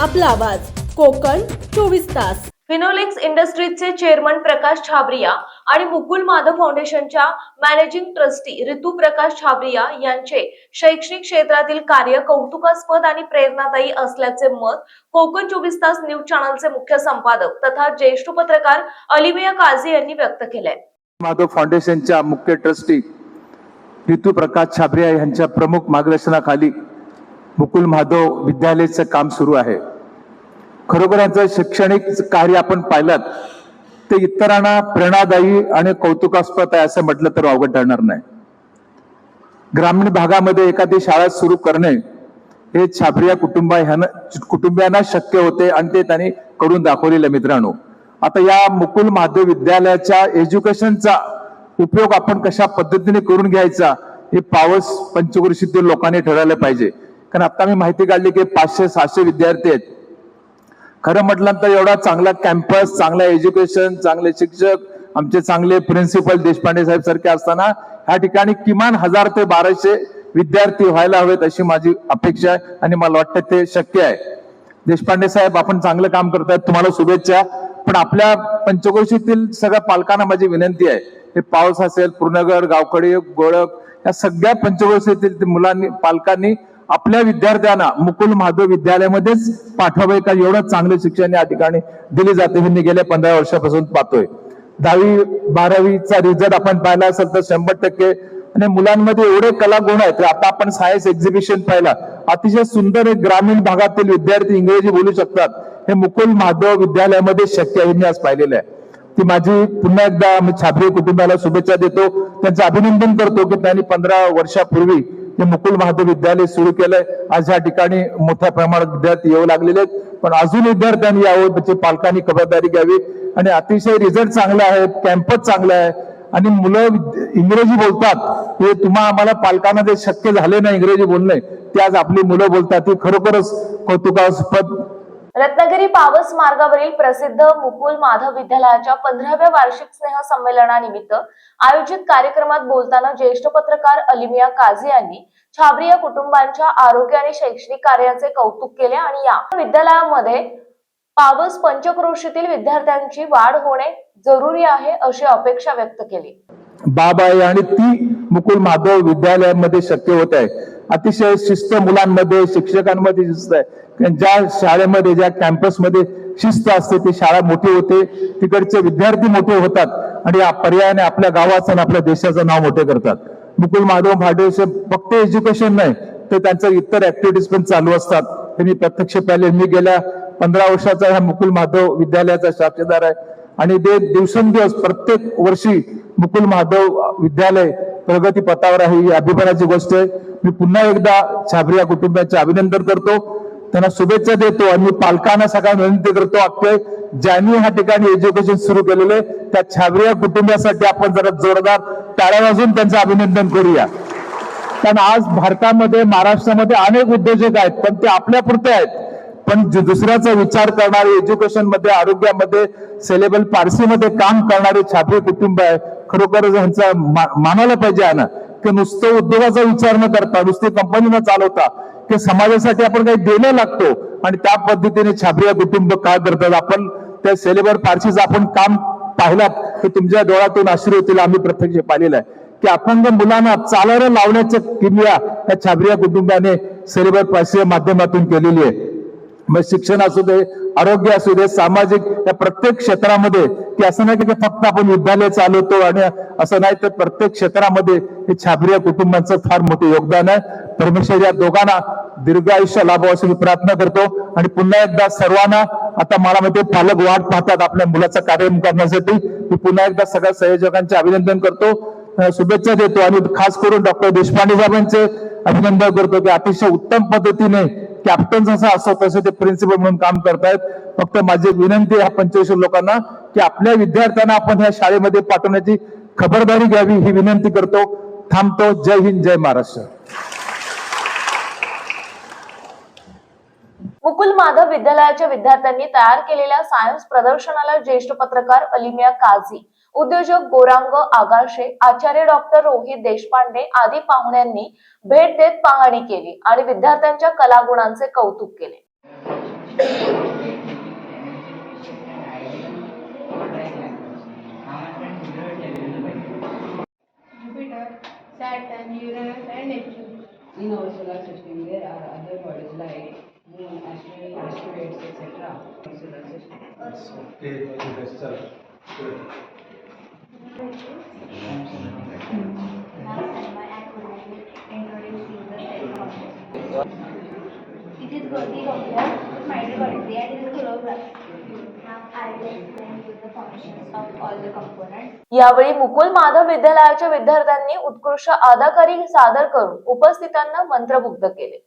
आपला आवाज. कोकण चोवीस तास. फिनोलेक्स इंडस्ट्रीजचे चेअरमन प्रकाश छाबरिया आणि मुकुल माधव फाउंडेशनच्या मॅनेजिंग ट्रस्टी ऋतू प्रकाश छाबरिया यांचे शैक्षणिक क्षेत्रातील कार्य कौतुकास्पद आणि प्रेरणादायी असल्याचे मत कोकण चोवीस तास न्यूज चॅनलचे मुख्य संपादक तथा ज्येष्ठ पत्रकार अलिमिया काझी यांनी व्यक्त केलंय. माधव फाउंडेशनच्या मुख्य ट्रस्टी ऋतू प्रकाश छाबरिया यांच्या प्रमुख मार्गदर्शनाखाली मुकुल माधव विद्यालयाचं काम सुरू आहे. खरोखरांचं शैक्षणिक कार्य आपण पाहिलं ते इतरांना प्रेरणादायी आणि कौतुकास्पद आहे असं म्हटलं तर अवघड ठरणार नाही. ग्रामीण भागामध्ये एखादी शाळा सुरू करणे हे छापरिया कुटुंबा कुटुंबियांना शक्य होते आणि ते त्यांनी करून दाखवलेलं मित्रांनो. आता या मुकुल महादेव विद्यालयाच्या एज्युकेशनचा उपयोग आपण कशा पद्धतीने करून घ्यायचा हे पावस पंचकृषीतील लोकांनी ठरवलं पाहिजे. कारण आता मी माहिती काढली की पाचशे सहाशे विद्यार्थी आहेत. खरं म्हटलं तर एवढा चांगला कॅम्पस चांगला एज्युकेशन चांगले शिक्षक आमचे चांगले प्रिन्सिपल देशपांडे साहेब सारखे असताना ह्या ठिकाणी किमान हजार ते बाराशे विद्यार्थी व्हायला हवेत अशी माझी अपेक्षा आहे आणि मला वाटतं ते शक्य आहे. देशपांडे साहेब आपण चांगलं काम करतायत तुम्हाला शुभेच्छा. पण आपल्या पंचक्रोशीतील सगळ्या पालकांना माझी विनंती आहे. हे पाऊस असेल पूर्णगड गावकडी गोळक या सगळ्या पंचकोशीतील मुलांनी पालकांनी आपल्या विद्यार्थ्यांना मुकुल महादेव विद्यालयामध्येच पाठवावे का? एवढं चांगलं शिक्षण या ठिकाणी दिले जाते. हे मी गेल्या पंधरा वर्षापासून पाहतोय. दहावी बारावीचा रिझल्ट आपण पाहिला असेल तर शंभर टक्के. आणि मुलांमध्ये एवढे कला गुण आहेत. आता आपण सायन्स एक्झिबिशन पाहिला. अतिशय सुंदर एक ग्रामीण भागातील विद्यार्थी इंग्रजी बोलू शकतात. हे मुकुल महादेव विद्यालयामध्ये शक्य आहे. मी आज पाहिलेलं आहे. ती माझी पुन्हा एकदा मी छाबरे कुटुंबाला शुभेच्छा देतो. त्यांचं अभिनंदन करतो की त्यांनी पंधरा वर्षापूर्वी हे मुकुल महादेव विद्यालय सुरू केलंय. आज या ठिकाणी मोठ्या प्रमाणात विद्यार्थी येऊ लागलेले आहेत. पण अजून विद्यार्थ्यांनी यावं त्याची पालकांनी खबरदारी घ्यावी. आणि अतिशय रिझल्ट चांगले आहेत कॅम्पस चांगला आहे. आणि मुलं इंग्रजी बोलतात. हे तुम्हा आम्हाला पालकांना जे शक्य झाले नाही इंग्रजी बोलणे. ते आज आपली मुलं बोलतात. ही खरोखरच कौतुकास्पद रत्नागिरी पावस मार्गावरील प्रसिद्ध मुकुल माधव विद्यालयाच्या पंधराव्या वार्षिक स्नेह संमेलनानिमित्त आयोजित कार्यक्रमात बोलताना ज्येष्ठ पत्रकार अलिमिया काझी यांनी छाबरिया कुटुंबांच्या आरोग्य आणि शैक्षणिक कार्याचे कौतुक केले आणि या विद्यालयामध्ये पावस पंचक्रोशीतील विद्यार्थ्यांची वाढ होणे जरुरी आहे अशी अपेक्षा व्यक्त केली. बाब आहे आणि ती मुकुल माधव विद्यालयामध्ये शक्य होत आहे. अतिशय शिस्त मुलांमध्ये शिक्षकांमध्ये शिस्त आहे. कारण ज्या शाळेमध्ये ज्या कॅम्पसमध्ये शिस्त असते ती शाळा मोठी होते तिकडचे विद्यार्थी मोठे होतात आणि या पर्यायाने आपल्या गावाचं आणि आपल्या देशाचं नाव मोठे करतात. मुकुल माधव फाउंडेशन फक्त एज्युकेशन नाही तर त्यांचं इतर ऍक्टिव्हिटीज पण चालू असतात. हे मी प्रत्यक्ष पाहिले. मी गेल्या पंधरा वर्षाचा ह्या मुकुल माधव विद्यालयाचा साक्षीदार आहे. आणि ते दिवसेंदिवस प्रत्येक वर्षी मुकुल माधव विद्यालय प्रगती पथावर आहे ही अभिमानाची गोष्ट आहे. मी पुन्हा एकदा छाबरिया कुटुंबाचे अभिनंदन करतो. त्यांना शुभेच्छा देतो आणि मी पालकांना सगळ्यांना विनंती करतो अख्खे ज्यांनी ह्या ठिकाणी एज्युकेशन सुरू केलेलं आहे त्या छाबरिया कुटुंबासाठी आपण जरा जोरदार टाळ्या वाजून त्यांचं अभिनंदन करूया. कारण आज भारतामध्ये महाराष्ट्रामध्ये अनेक उद्योजक आहेत पण ते आपल्या पुरते आहेत. पण दुसऱ्याचा विचार करणारे एज्युकेशनमध्ये आरोग्यामध्ये सेलेबल पारसीमध्ये काम करणारे छात्री कुटुंब आहे. खरोखर ह्यांचा मा- मानायला पाहिजे आहे की नुसतं उद्योगाचा विचार न करता नुसती कंपनी न चालवता की समाजासाठी आपण काही देणं लागतो आणि त्या पद्धतीने छाबरिया कुटुंब काय करतात? आपण त्या सेलेबर पारसीचं आपण काम पाहिलात की तुमच्या डोळ्यातून आश्रय होतील आम्ही प्रत्यक्ष पाहिलेलं आहे. की अपंग मुलांना चालायला लावण्याच्या किमया या छाबरिया कुटुंबाने सेलेबर पाचशे माध्यमातून केलेली आहे. मग शिक्षण असू दे आरोग्य असू दे सामाजिक या प्रत्येक क्षेत्रामध्ये की असं नाही की फक्त आपण विद्यालय चालवतो आणि असं नाही तर प्रत्येक क्षेत्रामध्ये हे छाबरिया कुटुंबाचं फार मोठं योगदान आहे. परमेश्वर या दोघांना दीर्घ आयुष्य लाभावं अशी मी प्रार्थना करतो. आणि पुन्हा एकदा सर्वांना आता मला माहिती पालक वाट पाहतात आपल्या मुलाचा कार्यक्रम करण्यासाठी. मी पुन्हा एकदा सगळ्या संयोजकांचे अभिनंदन करतो. शुभेच्छा देतो आणि खास करून डॉक्टर देशपांडे साहेबांचे अभिनंदन करतो की अतिशय उत्तम पद्धतीने कॅप्टन जसं असं तसं ते प्रिन्सिपल म्हणून काम करतायत. फक्त माझी विनंती आहे ह्या पंचवीस लोकांना की आपल्या विद्यार्थ्यांना आपण ह्या शाळेमध्ये पाठवण्याची खबरदारी घ्यावी ही विनंती करतो. थांबतो. जय हिंद जय महाराष्ट्र. मुकुल माधव विद्यालयाच्या विद्यार्थ्यांनी तयार केलेल्या सायन्स प्रदर्शनाला ज्येष्ठ पत्रकार अलिमिया काझी उद्योजक गोरांग आगाशे आचार्य डॉक्टर रोहित देशपांडे आदी पाहुण्यांनी भेट देत पाहणी केली आणि विद्यार्थ्यांच्या कलागुणांचे कौतुक केले Saturn, Uranus, and Neptune. In our solar system, there are other bodies like यावेळी मुकुल माधव विद्यालयाच्या विद्यार्थ्यांनी उत्कृष्ट अदाकारी सादर करून उपस्थितांना मंत्रमुग्ध केले.